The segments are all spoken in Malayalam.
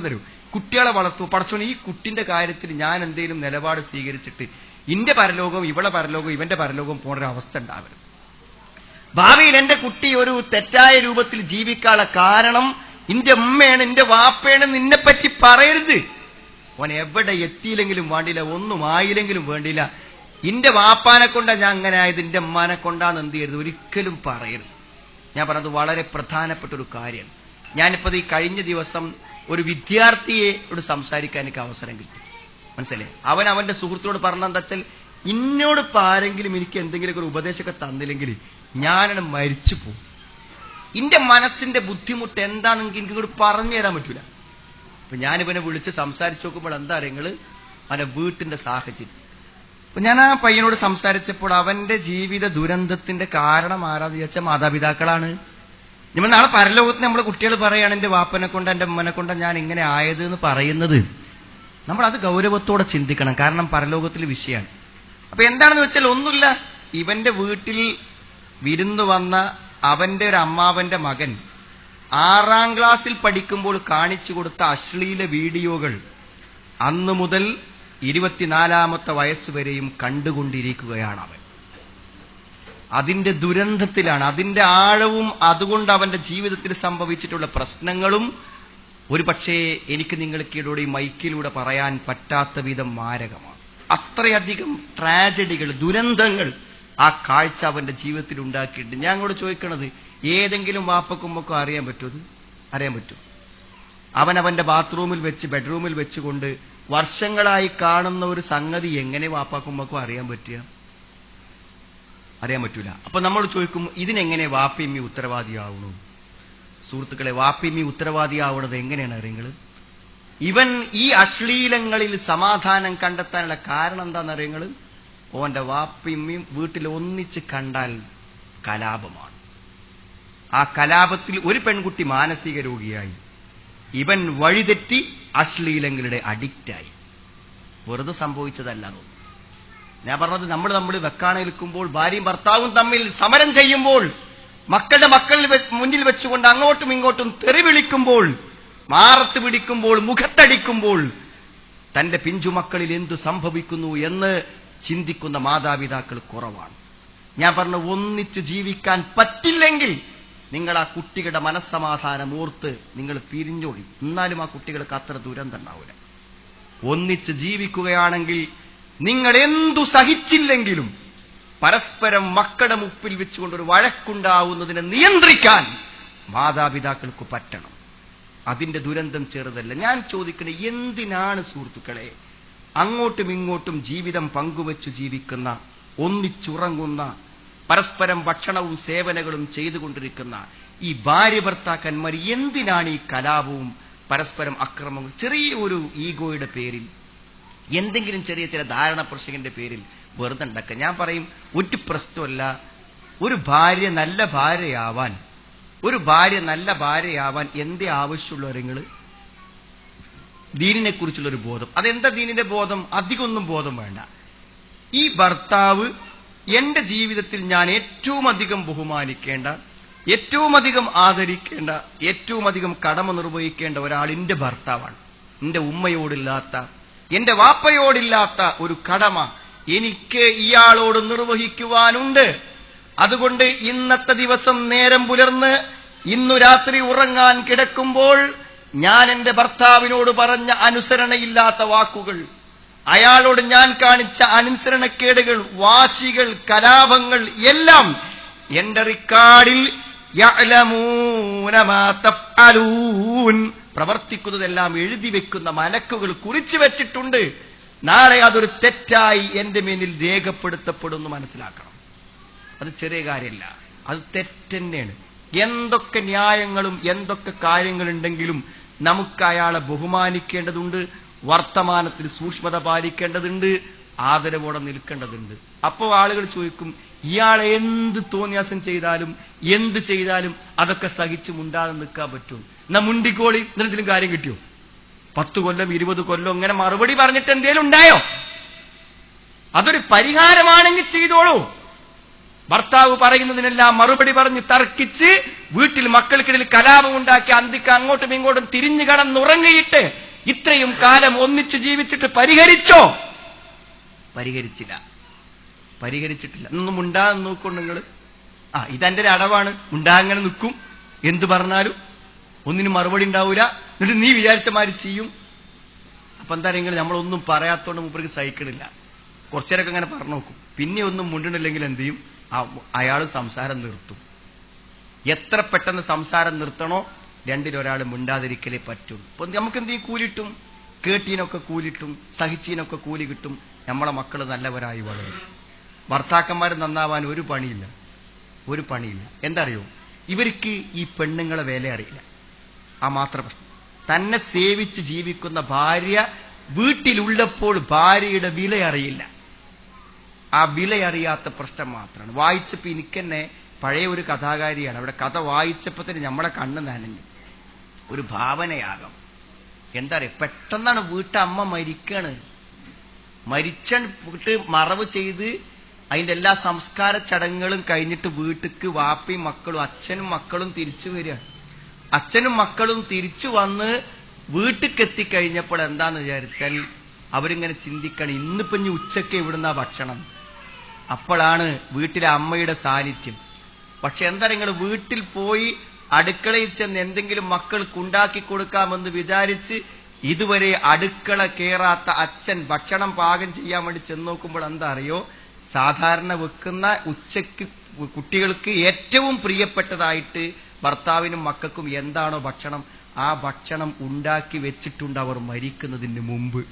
തരൂ. കുട്ടികളെ വളർത്തു. പടച്ചോൻ ഈ കുട്ടിന്റെ കാര്യത്തിൽ ഞാൻ എന്തെങ്കിലും നിലപാട് സ്വീകരിച്ചിട്ട് ഇന്റെ പരലോകവും ഇവളെ പരലോകവും ഇവന്റെ പരലോകവും പോണ അവസ്ഥ ഉണ്ടാവരുത്. ഭാവിയിൽ എന്റെ കുട്ടി ഒരു തെറ്റായ രൂപത്തിൽ ജീവിക്കാനുള്ള കാരണം ഇന്റെ ഉമ്മയാണ് ഇന്റെ വാപ്പയാണ് നിന്നെ പറ്റി പറയരുത്. ഓൻ എവിടെ എത്തിയില്ലെങ്കിലും വേണ്ടില്ല ഒന്നും ആയില്ലെങ്കിലും വേണ്ടില്ല ഇന്റെ വാപ്പാനെ കൊണ്ടാ ഞാൻ അങ്ങനെ ആയത് ഇന്റെ ഉമ്മാനെ കൊണ്ടാന്ന് എന്ത് ചെയ്യരുത്? ഒരിക്കലും പറയരുത്. ഞാൻ പറഞ്ഞത് വളരെ പ്രധാനപ്പെട്ട ഒരു കാര്യമാണ്. ഞാനിപ്പോ ഈ കഴിഞ്ഞ ദിവസം ഒരു വിദ്യാർത്ഥിയെ ഇവിടെ സംസാരിക്കാൻ എനിക്ക് അവസരം കിട്ടി. മനസ്സിലായി? അവൻ അവന്റെ സുഹൃത്തിനോട് പറഞ്ഞെന്താ വെച്ചാൽ ഇന്നോട് ആരെങ്കിലും എനിക്ക് എന്തെങ്കിലും ഒരു ഉപദേശമൊക്കെ തന്നില്ലെങ്കിൽ ഞാനാണ് മരിച്ചു പോകും. ഇന്റെ മനസ്സിന്റെ ബുദ്ധിമുട്ട് എന്താണെങ്കിൽ എനിക്ക് ഇങ്ങോട്ട് പറഞ്ഞു തരാൻ പറ്റൂല. അപ്പൊ ഞാനിവനെ വിളിച്ച് സംസാരിച്ചു നോക്കുമ്പോൾ എന്താ അറിയങ്ങൾ അവന്റെ വീട്ടിന്റെ സാഹചര്യം. അപ്പൊ ഞാൻ ആ പയ്യനോട് സംസാരിച്ചപ്പോൾ അവന്റെ ജീവിത ദുരന്തത്തിന്റെ കാരണം ആരാന്ന് ചോദിച്ചാൽ മാതാപിതാക്കളാണ്. നമ്മൾ നാളെ പരലോകത്ത് നമ്മൾ കുട്ടികൾ പറയുകയാണ് എന്റെ വാപ്പനെ കൊണ്ട് എന്റെ ഉമ്മനെ കൊണ്ട് ഞാൻ ഇങ്ങനെ ആയത് എന്ന് പറയുന്നത്. നമ്മൾ അത് ഗൗരവത്തോടെ ചിന്തിക്കണം. കാരണം പരലോകത്തിൽ വിഷയമാണ് അപ്പൊ എന്താണെന്ന് വെച്ചാൽ ഒന്നുമില്ല. ഇവന്റെ വീട്ടിൽ വിരുന്നു വന്ന അവന്റെ ഒരു അമ്മാവന്റെ മകൻ ആറാം ക്ലാസ്സിൽ പഠിക്കുമ്പോൾ കാണിച്ചു കൊടുത്ത അശ്ലീല വീഡിയോകൾ അന്നു മുതൽ ഇരുപത്തിനാലാമത്തെ വയസ്സ് വരെയും കണ്ടുകൊണ്ടിരിക്കുകയാണ് അവൻ. അതിന്റെ ദുരന്തത്തിലാണ് അതിന്റെ ആഴവും അതുകൊണ്ട് അവന്റെ ജീവിതത്തിൽ സംഭവിച്ചിട്ടുള്ള പ്രശ്നങ്ങളും ഒരു പക്ഷേ എനിക്ക് ഈ മൈക്കിലൂടെ പറയാൻ പറ്റാത്ത വിധം മാരകമാണ്. അത്രയധികം ട്രാജഡികൾ ദുരന്തങ്ങൾ ആ കാഴ്ച അവന്റെ ജീവിതത്തിൽ ഉണ്ടാക്കിയിട്ടുണ്ട്. ഞാൻ അങ്ങോട്ട് ചോദിക്കണത് ഏതെങ്കിലും വാപ്പക്കുമ്പൊക്കെ അറിയാൻ പറ്റുമത് അറിയാൻ പറ്റും. അവൻ അവന്റെ ബാത്റൂമിൽ വെച്ച് ബെഡ്റൂമിൽ വെച്ചുകൊണ്ട് വർഷങ്ങളായി കാണുന്ന ഒരു സംഗതി എങ്ങനെ വാപ്പാക്കുമ്പൊക്കെ അറിയാൻ പറ്റുക? അറിയാൻ പറ്റൂല. അപ്പൊ നമ്മൾ ചോദിക്കും ഇതിനെങ്ങനെ വാപ്പിയമ്മി ഉത്തരവാദിയാവണു സുഹൃത്തുക്കളെ വാപ്പിയമ്മി ഉത്തരവാദിയാവണത് എങ്ങനെയാണ് അറിയങ്ങൾ ഇവൻ ഈ അശ്ലീലങ്ങളിൽ സമാധാനം കണ്ടെത്താനുള്ള കാരണം എന്താണെന്ന് അറിയങ്ങൾ ഓന്റെ വാപ്പിയമ്മയും വീട്ടിൽ ഒന്നിച്ച് കണ്ടാൽ കലാപമാണ്. ആ കലാപത്തിൽ ഒരു പെൺകുട്ടി മാനസിക രോഗിയായി. ഇവൻ വഴിതെറ്റി അശ്ലീലങ്ങളുടെ അഡിക്റ്റായി. വെറുതെ സംഭവിച്ചതല്ല ഞാൻ പറഞ്ഞത് നമ്മൾ നമ്മൾ വെക്കാണെ നിൽക്കുമ്പോൾ ഭാര്യയും ഭർത്താവും തമ്മിൽ സമരം ചെയ്യുമ്പോൾ മക്കളുടെ മക്കളിൽ മുന്നിൽ വെച്ചുകൊണ്ട് അങ്ങോട്ടും ഇങ്ങോട്ടും തെറി വിളിക്കുമ്പോൾ മാറത്ത് പിടിക്കുമ്പോൾ മുഖത്തടിക്കുമ്പോൾ തന്റെ പിഞ്ചുമക്കളിൽ എന്തു സംഭവിക്കുന്നു എന്ന് ചിന്തിക്കുന്ന മാതാപിതാക്കൾ കുറവാണ്. ഞാൻ പറഞ്ഞ ഒന്നിച്ചു ജീവിക്കാൻ പറ്റില്ലെങ്കിൽ നിങ്ങൾ ആ കുട്ടികളുടെ മനസ്സമാധാനം ഓർത്ത് നിങ്ങൾ പിരിഞ്ഞോളി. എന്നാലും ആ കുട്ടികൾക്ക് അത്ര ദുരന്തം ഉണ്ടാവില്ല ഒന്നിച്ച് ജീവിക്കുകയാണെങ്കിൽ നിങ്ങൾ എന്തു സഹിച്ചില്ലെങ്കിലും പരസ്പരം മക്കളുടെ മുപ്പിൽ വെച്ചുകൊണ്ട് ഒരു വഴക്കുണ്ടാവുന്നതിനെ നിയന്ത്രിക്കാൻ മാതാപിതാക്കൾക്ക് പറ്റണം. അതിന്റെ ദുരന്തം ചെറുതല്ല. ഞാൻ ചോദിക്കണേ എന്തിനാണ് സുഹൃത്തുക്കളെ അങ്ങോട്ടും ഇങ്ങോട്ടും ജീവിതം പങ്കുവച്ചു ജീവിക്കുന്ന ഒന്നിച്ചുറങ്ങുന്ന പരസ്പരം ഭക്ഷണവും സേവനങ്ങളും ചെയ്തുകൊണ്ടിരിക്കുന്ന ഈ ഭാര്യ ഭർത്താക്കന്മാർ എന്തിനാണ് ഈ കലാപവും പരസ്പരം അക്രമവും? ചെറിയ ഒരു ഈഗോയുടെ പേരിൽ എന്തെങ്കിലും ചെറിയ ചില ധാരണ പ്രശ്നത്തിന്റെ പേരിൽ വെറുതെ ഉണ്ടാക്കുക. ഞാൻ പറയും ഒരു പ്രശ്നമല്ല ഒരു ഭാര്യ നല്ല ഭാര്യയാവാൻ ഒരു ഭാര്യ നല്ല ഭാര്യയാവാൻ എന്തേ ആവശ്യമുള്ളവരെങ്ങൾ ദീനിനെ കുറിച്ചുള്ള ഒരു ബോധം. അതെന്താ ദീനിന്റെ ബോധം? അധികമൊന്നും ബോധം വേണ്ട. ഈ ഭർത്താവ് എന്റെ ജീവിതത്തിൽ ഞാൻ ഏറ്റവും അധികം ബഹുമാനിക്കേണ്ട ഏറ്റവും അധികം ആദരിക്കേണ്ട ഏറ്റവും അധികം കടമ നിർവഹിക്കേണ്ട ഒരാൾ എന്റെ ഭർത്താവാണ്. എന്റെ ഉമ്മയോടില്ലാത്ത എന്റെ വാപ്പയോടില്ലാത്ത ഒരു കടമ എനിക്ക് ഇയാളോട് നിർവഹിക്കുവാനുണ്ട് അതുകൊണ്ട് ഇന്നത്തെ ദിവസം നേരം പുലർന്ന് ഇന്നു രാത്രി ഉറങ്ങാൻ കിടക്കുമ്പോൾ ഞാൻ എന്റെ ഭർത്താവിനോട് പറഞ്ഞ അനുസരണയില്ലാത്ത വാക്കുകൾ അയാളോട് ഞാൻ കാണിച്ച അനുസരണക്കേടുകൾ വാശികൾ കലാപങ്ങൾ എല്ലാം എന്റെ റിക്കാർഡിൽ. പ്രവർത്തിക്കുന്നതെല്ലാം എഴുതി വെക്കുന്ന മലക്കുകൾ കുറിച്ചു വെച്ചിട്ടുണ്ട്. നാളെ അതൊരു തെറ്റായി എന്റെ മേനിൽ രേഖപ്പെടുത്തപ്പെടുന്നു മനസ്സിലാക്കണം. അത് ചെറിയ കാര്യമല്ല. അത് തെറ്റന്നെയാണ്. എന്തൊക്കെ ന്യായങ്ങളും എന്തൊക്കെ കാര്യങ്ങളുണ്ടെങ്കിലും നമുക്ക് അയാളെ ബഹുമാനിക്കേണ്ടതുണ്ട് വർത്തമാനത്തിൽ സൂക്ഷ്മത പാലിക്കേണ്ടതുണ്ട് ആദരവോടെ നിൽക്കേണ്ടതുണ്ട്. അപ്പോൾ ആളുകൾ ചോദിക്കും ഇയാളെ എന്ത് തോന്നിയാസം ചെയ്താലും എന്ത് ചെയ്താലും അതൊക്കെ സഹിച്ച് മുണ്ടാതെ നിൽക്കാൻ പറ്റും എന്നാ മുണ്ടിക്കോളി എന്തെങ്കിലും കാര്യം കിട്ടിയോ? പത്ത് കൊല്ലം ഇരുപത് കൊല്ലം ഇങ്ങനെ മറുപടി പറഞ്ഞിട്ട് എന്തേലും ഉണ്ടായോ? അതൊരു പരിഹാരമാണെങ്കിൽ ചെയ്തോളൂ. ഭർത്താവ് പറയുന്നതിനെല്ലാം മറുപടി പറഞ്ഞ് തർക്കിച്ച് വീട്ടിൽ മക്കൾക്കിടയിൽ കലാപം ഉണ്ടാക്കി അന്തിക്ക് അങ്ങോട്ടും ഇങ്ങോട്ടും തിരിഞ്ഞു കടന്നുറങ്ങിയിട്ട് ഇത്രയും കാലം ഒന്നിച്ചു ജീവിച്ചിട്ട് പരിഹരിച്ചോ? പരിഹരിച്ചില്ല. പരിഹരിച്ചിട്ടില്ല. ഒന്നും ഉണ്ടാകുന്ന നോക്കുന്നു നിങ്ങൾ ആ ഇതെന്റെ ഒരു അടവാണ് ഉണ്ടാങ്ങനെ നിൽക്കും. എന്ത് പറഞ്ഞാലും ഒന്നിനും മറുപടി ഉണ്ടാവൂല. എന്നിട്ട് നീ വിചാരിച്ച മാതിരി ചെയ്യും. അപ്പൊ എന്താ നിങ്ങൾ നമ്മളൊന്നും പറയാത്തോണ്ട് മൂപ്പർക്ക് സഹിക്കണില്ല. കുറച്ചേരൊക്കെ അങ്ങനെ പറഞ്ഞു നോക്കും. പിന്നെ ഒന്നും മുണ്ടണില്ലെങ്കിൽ എന്ത് ചെയ്യും? അയാൾ സംസാരം നിർത്തും. എത്ര പെട്ടെന്ന് സംസാരം നിർത്തണോ രണ്ടിലൊരാൾ മിണ്ടാതിരിക്കലേ പറ്റും. അപ്പൊ നമുക്ക് എന്ത് കൂലിട്ടും? കേട്ടീനൊക്കെ കൂലിട്ടും സഹിച്ചീനൊക്കെ കൂലി കിട്ടും. നമ്മളെ മക്കൾ നല്ലവരായി വളരും. ഭർത്താക്കന്മാർ നന്നാവാൻ ഒരു പണിയില്ല. ഒരു പണിയില്ല. എന്താ അറിയോ? ഇവർക്ക് ഈ പെണ്ണുങ്ങളെ വില അറിയില്ല. ആ മാത്ര പ്രശ്നം. തന്നെ സേവിച്ച് ജീവിക്കുന്ന ഭാര്യ വീട്ടിലുള്ളപ്പോൾ ഭാര്യയുടെ വില അറിയില്ല. ആ വില അറിയാത്ത പ്രശ്നം മാത്രമാണ്. വായിച്ചപ്പോ എനിക്ക് തന്നെ പഴയ ഒരു കഥാകാരിയാണ്. അവിടെ കഥ വായിച്ചപ്പോൾ തന്നെ നമ്മളെ കണ്ണ് നനഞ്ഞു. ഒരു ഭാവനയാകാം എന്താ പറയുക പെട്ടെന്നാണ് വീട്ടമ്മ മരിക്കാണ്. മരിച്ച വീട്ട് മറവ് ചെയ്ത് അതിന്റെ എല്ലാ സംസ്കാര ചടങ്ങുകളും കഴിഞ്ഞിട്ട് വീട്ടിക്ക് വാപ്പയും മക്കളും അച്ഛനും മക്കളും തിരിച്ചു വരികയാണ്. അച്ഛനും മക്കളും തിരിച്ചു വന്ന് വീട്ടിൽ എത്തിക്കഴിഞ്ഞപ്പോൾ എന്താന്ന് വിചാരിച്ചാൽ അവരിങ്ങനെ ചിന്തിക്കണം ഇന്നിപ്പം ഇനി ഉച്ചയ്ക്ക് ഇവിടുന്ന ഭക്ഷണം? അപ്പോഴാണ് വീട്ടിലെ അമ്മയുടെ സാന്നിധ്യം. പക്ഷെ എന്താ നിങ്ങൾ വീട്ടിൽ പോയി അടുക്കളയിൽ ചെന്ന് എന്തെങ്കിലും മക്കൾക്ക് ഉണ്ടാക്കി കൊടുക്കാമെന്ന് വിചാരിച്ച് ഇതുവരെ അടുക്കള കേറാത്ത അച്ഛൻ ഭക്ഷണം പാകം ചെയ്യാൻ വേണ്ടി ചെന്ന് നോക്കുമ്പോൾ എന്താ അറിയോ? സാധാരണ വെക്കുന്ന ഉച്ചയ്ക്ക് കുട്ടികൾക്ക് ഏറ്റവും പ്രിയപ്പെട്ടതായിട്ട് ഭർത്താവിനും മക്കൾക്കും എന്താണോ ഭക്ഷണം ആ ഭക്ഷണം ഉണ്ടാക്കി വെച്ചിട്ടുണ്ട് അവർ മരിക്കുന്നതിന് മുമ്പ്.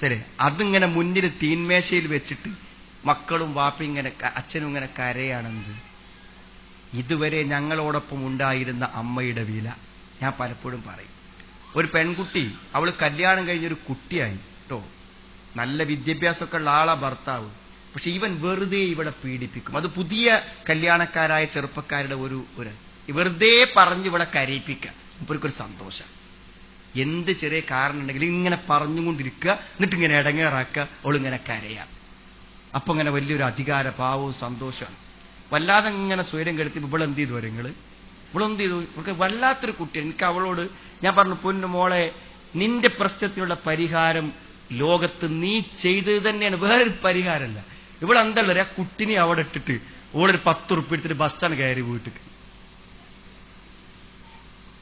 ശരി അതിങ്ങനെ മുന്നിൽ തീന്മേശയിൽ വെച്ചിട്ട് മക്കളും വാപ്പയും ഇങ്ങനെ അച്ഛനും ഇങ്ങനെ കരയാണെന്ത്? ഇതുവരെ ഞങ്ങളോടൊപ്പം ഉണ്ടായിരുന്ന അമ്മയുടെ വില ഞാൻ പലപ്പോഴും പറയും. ഒരു പെൺകുട്ടി അവൾ കല്യാണം കഴിഞ്ഞൊരു കുട്ടിയായി. കേട്ടോ നല്ല വിദ്യാഭ്യാസമൊക്കെ ഉള്ള ആളാ ഭർത്താവ്. പക്ഷെ ഇവൻ വെറുതെ ഇവിടെ പീഡിപ്പിക്കും. അത് പുതിയ കല്യാണക്കാരായ ചെറുപ്പക്കാരുടെ ഒരു ഒരു വെറുതെ പറഞ്ഞ് ഇവിടെ കരയിപ്പിക്കുക. ഇവർക്കൊരു സന്തോഷം. എന്ത് ചെറിയ കാരണം ഉണ്ടെങ്കിലും ഇങ്ങനെ പറഞ്ഞുകൊണ്ടിരിക്കുക എന്നിട്ട് ഇങ്ങനെ ഇടങ്ങേറാക്കുക അവളിങ്ങനെ കരയാം. അപ്പൊ ഇങ്ങനെ വലിയൊരു അധികാര ഭാവവും സന്തോഷമാണ്. വല്ലാതെ ഇങ്ങനെ സ്വയം കെടുത്തി എന്ത് ചെയ്തു വരങ്ങൾ ഇവളെന്ത് ചെയ്തു? ഇവർക്ക് വല്ലാത്തൊരു കുട്ടി എനിക്ക് അവളോട് ഞാൻ പറഞ്ഞു പൊന്നു മോളെ നിന്റെ പ്രശ്നത്തിനുള്ള പരിഹാരം ലോകത്ത് നീ ചെയ്തത് തന്നെയാണ്. വേറൊരു പരിഹാരമല്ല. ഇവളെന്തല്ല ആ കുട്ടിനെ അവിടെ ഇട്ടിട്ട് ഓളൊരു പത്ത് ഉറുപ്പ് എടുത്തിട്ട് ബസ്സാണ് കയറി വീട്ടിക്ക്.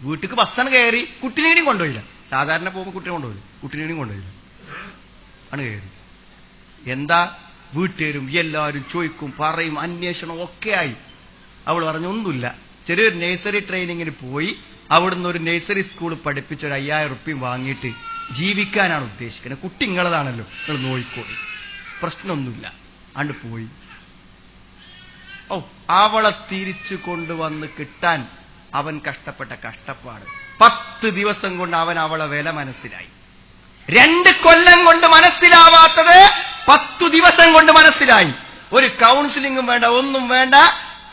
വീട്ടിക്ക് ബസ്സാണ് കയറി. കുട്ടിനെയും കൊണ്ടുപോയില്ല. സാധാരണ പോകുമ്പോൾ കുട്ടിനെ കൊണ്ടുപോയില്ല കുട്ടിനെയും കൊണ്ടുപോയില്ല. ആണ് കയറി. എന്താ? വീട്ടുകാരും എല്ലാവരും ചോദിക്കും പറയും അന്വേഷണം ആയി. അവൾ പറഞ്ഞൊന്നുമില്ല ചെറിയൊരു നേഴ്സറി ട്രെയിനിങ്ങിന് പോയി. അവിടുന്ന് ഒരു നേഴ്സറി സ്കൂൾ പഠിപ്പിച്ച ഒരു അയ്യായിരം റുപ്യം വാങ്ങിയിട്ട് ജീവിക്കാനാണ് ഉദ്ദേശിക്കുന്നത്. കുട്ടി നിങ്ങളതാണല്ലോ നിങ്ങൾ നോയിക്കോളി. പ്രശ്നമൊന്നുമില്ല. അണ്ട് പോയി. ഓ അവളെ തിരിച്ചു കൊണ്ടുവന്ന് കിട്ടാൻ അവൻ കഷ്ടപ്പെട്ട കഷ്ടപ്പാട്. പത്ത് ദിവസം കൊണ്ട് അവൻ അവളെ വില മനസ്സിലായി. രണ്ട് കൊല്ലം കൊണ്ട് മനസ്സിലാവാത്തത് പത്തു ദിവസം കൊണ്ട് മനസ്സിലായി. ഒരു കൗൺസിലിംഗും വേണ്ട ഒന്നും വേണ്ട.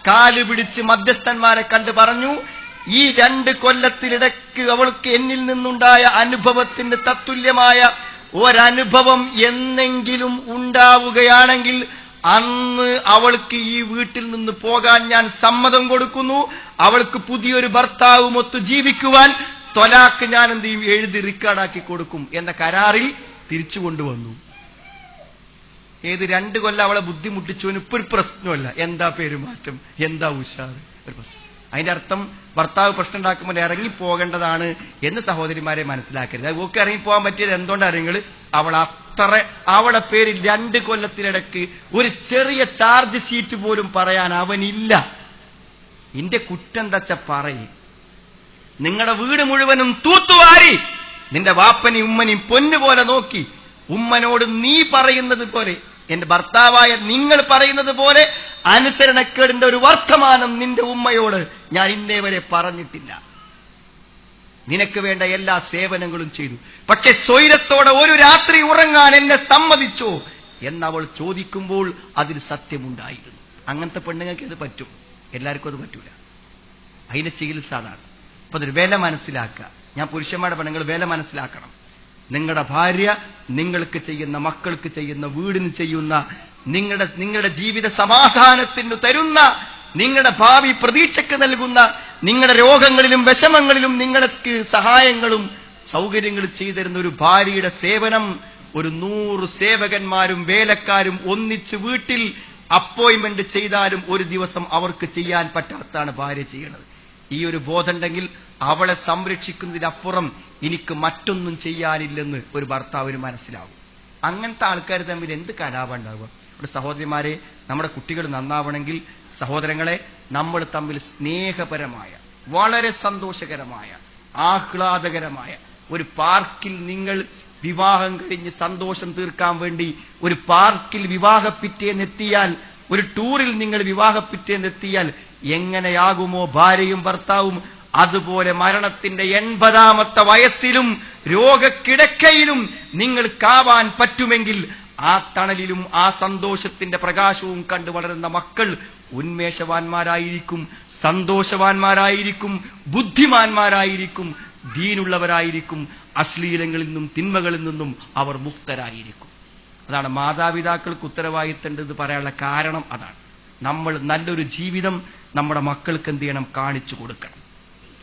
കാൽ പിടിച്ച് മധ്യസ്ഥന്മാരെ കണ്ട് പറഞ്ഞു ഈ രണ്ട് കൊല്ലത്തിനിടയ്ക്ക് അവൾക്ക് എന്നിൽ നിന്നുണ്ടായ അനുഭവത്തിന്റെ തത്തുല്യമായ ഒരനുഭവം എന്നെങ്കിലും ഉണ്ടാവുകയാണെങ്കിൽ അന്ന് അവൾക്ക് ഈ വീട്ടിൽ നിന്ന് പോകാൻ ഞാൻ സമ്മതം കൊടുക്കുന്നു. അവൾക്ക് പുതിയൊരു ഭർത്താവുമൊത്ത് ജീവിക്കുവാൻ തൊലാക്ക് ഞാൻ എന്ത് ചെയ്യും? എഴുതി റിക്കാർഡാക്കി കൊടുക്കും എന്ന കരാറിൽ തിരിച്ചു കൊണ്ടുവന്നു. ഏത് രണ്ട് കൊല്ലം അവളെ ബുദ്ധിമുട്ടിച്ചവന് ഇപ്പൊ ഒരു പ്രശ്നമല്ല എന്താ പെരുമാറ്റം? എന്താ പ്രശ്നം. അതിന്റെ അർത്ഥം ഭർത്താവ് പ്രശ്നം ഉണ്ടാക്കുമ്പോൾ ഇറങ്ങി പോകേണ്ടതാണ് എന്ന് സഹോദരിമാരെ മനസ്സിലാക്കരുത്. ഒക്കെ ഇറങ്ങി പോകാൻ പറ്റിയത് എന്തുകൊണ്ടറിയങ്ങൾ അവൾ അത്ര അവളെ പേരിൽ രണ്ട് കൊല്ലത്തിനിടക്ക് ഒരു ചെറിയ ചാർജ് ഷീറ്റ് പോലും പറയാൻ അവനില്ല. നിന്റെ കുറ്റം തച്ച പറയും. നിങ്ങളുടെ വീട് മുഴുവനും തൂത്തുവാരി നിന്റെ വാപ്പനെയും ഉമ്മനെയും പൊന്നുപോലെ നോക്കി. ഉമ്മനോട് നീ പറയുന്നത് പോലെ എന്റെ ഭർത്താവായ നിങ്ങൾ പറയുന്നത് പോലെ അനുസരണക്കേടിന്റെ ഒരു വർത്തമാനം നിന്റെ ഉമ്മയോട് ഞാൻ ഇന്നേ വരെ പറഞ്ഞിട്ടില്ല. നിനക്ക് വേണ്ട എല്ലാ സേവനങ്ങളും ചെയ്തു. പക്ഷെ സ്വൈരത്തോടെ ഒരു രാത്രി ഉറങ്ങാൻ എന്നെ സമ്മതിച്ചോ എന്നവൾ ചോദിക്കുമ്പോൾ അതിൽ സത്യമുണ്ടായിരുന്നു. അങ്ങനത്തെ പെണ്ണുങ്ങൾക്ക് ഇത് പറ്റും. എല്ലാവർക്കും അത് പറ്റൂല. അതിന്റെ ചികിത്സ അതാണ്. അപ്പൊ അതൊരു വില മനസ്സിലാക്കുക. ഞാൻ പുരുഷന്മാരുടെ പെണ്ണുങ്ങൾ വില മനസ്സിലാക്കണം. നിങ്ങളുടെ ഭാര്യ നിങ്ങൾക്ക് ചെയ്യുന്ന മക്കൾക്ക് ചെയ്യുന്ന വീടിന് ചെയ്യുന്ന നിങ്ങളുടെ നിങ്ങളുടെ ജീവിത സമാധാനത്തിന് തരുന്ന നിങ്ങളുടെ ഭാവി പ്രതീക്ഷയ്ക്ക് നൽകുന്ന നിങ്ങളുടെ രോഗങ്ങളിലും വിഷമങ്ങളിലും നിങ്ങൾക്ക് സഹായങ്ങളും സൗകര്യങ്ങളും ചെയ്തിരുന്ന ഒരു ഭാര്യയുടെ സേവനം ഒരു നൂറ് സേവകന്മാരും വേലക്കാരും ഒന്നിച്ച് വീട്ടിൽ അപ്പോയിന്റ്മെന്റ് ചെയ്താലും ഒരു ദിവസം അവർക്ക് ചെയ്യാൻ പറ്റാത്താണ് ഭാര്യ ചെയ്യുന്നത് ഈ ഒരു ബോധമുണ്ടെങ്കിൽ അവളെ സംരക്ഷിക്കുന്നതിനപ്പുറം എനിക്ക് മറ്റൊന്നും ചെയ്യാനില്ലെന്ന് ഒരു ഭർത്താവിന് മനസ്സിലാവും. അങ്ങനത്തെ ആൾക്കാർ തമ്മിൽ എന്ത് കലാപം ഉണ്ടാവുക? നമ്മുടെ സഹോദരിമാരെ നമ്മുടെ കുട്ടികൾ നന്നാവണമെങ്കിൽ സഹോദരങ്ങളെ നമ്മൾ തമ്മിൽ സ്നേഹപരമായ വളരെ സന്തോഷകരമായ ആഹ്ലാദകരമായ ഒരു പാർക്കിൽ നിങ്ങൾ വിവാഹം കഴിഞ്ഞ് സന്തോഷം തീർക്കാൻ വേണ്ടി ഒരു പാർക്കിൽ വിവാഹ പിറ്റേന്നെത്തിയാൽ ഒരു ടൂറിൽ നിങ്ങൾ വിവാഹ പിറ്റേന്നെത്തിയാൽ എങ്ങനെയാകുമോ ഭാര്യയും ഭർത്താവും? അതുപോലെ മരണത്തിന്റെ എൺപതാമത്തെ വയസ്സിലും രോഗക്കിടക്കയിലും നിങ്ങൾക്കാവാൻ പറ്റുമെങ്കിൽ ആ തണലിലും ആ സന്തോഷത്തിന്റെ പ്രകാശവും കണ്ട് വളരുന്ന മക്കൾ ഉന്മേഷവാന്മാരായിരിക്കും സന്തോഷവാന്മാരായിരിക്കും ബുദ്ധിമാന്മാരായിരിക്കും ദീനുള്ളവരായിരിക്കും അശ്ലീലങ്ങളിൽ നിന്നും തിന്മകളിൽ നിന്നും അവർ മുക്തരായിരിക്കും. അതാണ് മാതാപിതാക്കൾക്ക് ഉത്തരവാദിത്തേണ്ടത് പറയാനുള്ള കാരണം അതാണ്. നമ്മൾ നല്ലൊരു ജീവിതം നമ്മുടെ മക്കൾക്ക് എന്ത് ചെയ്യണം? കാണിച്ചു കൊടുക്കണം.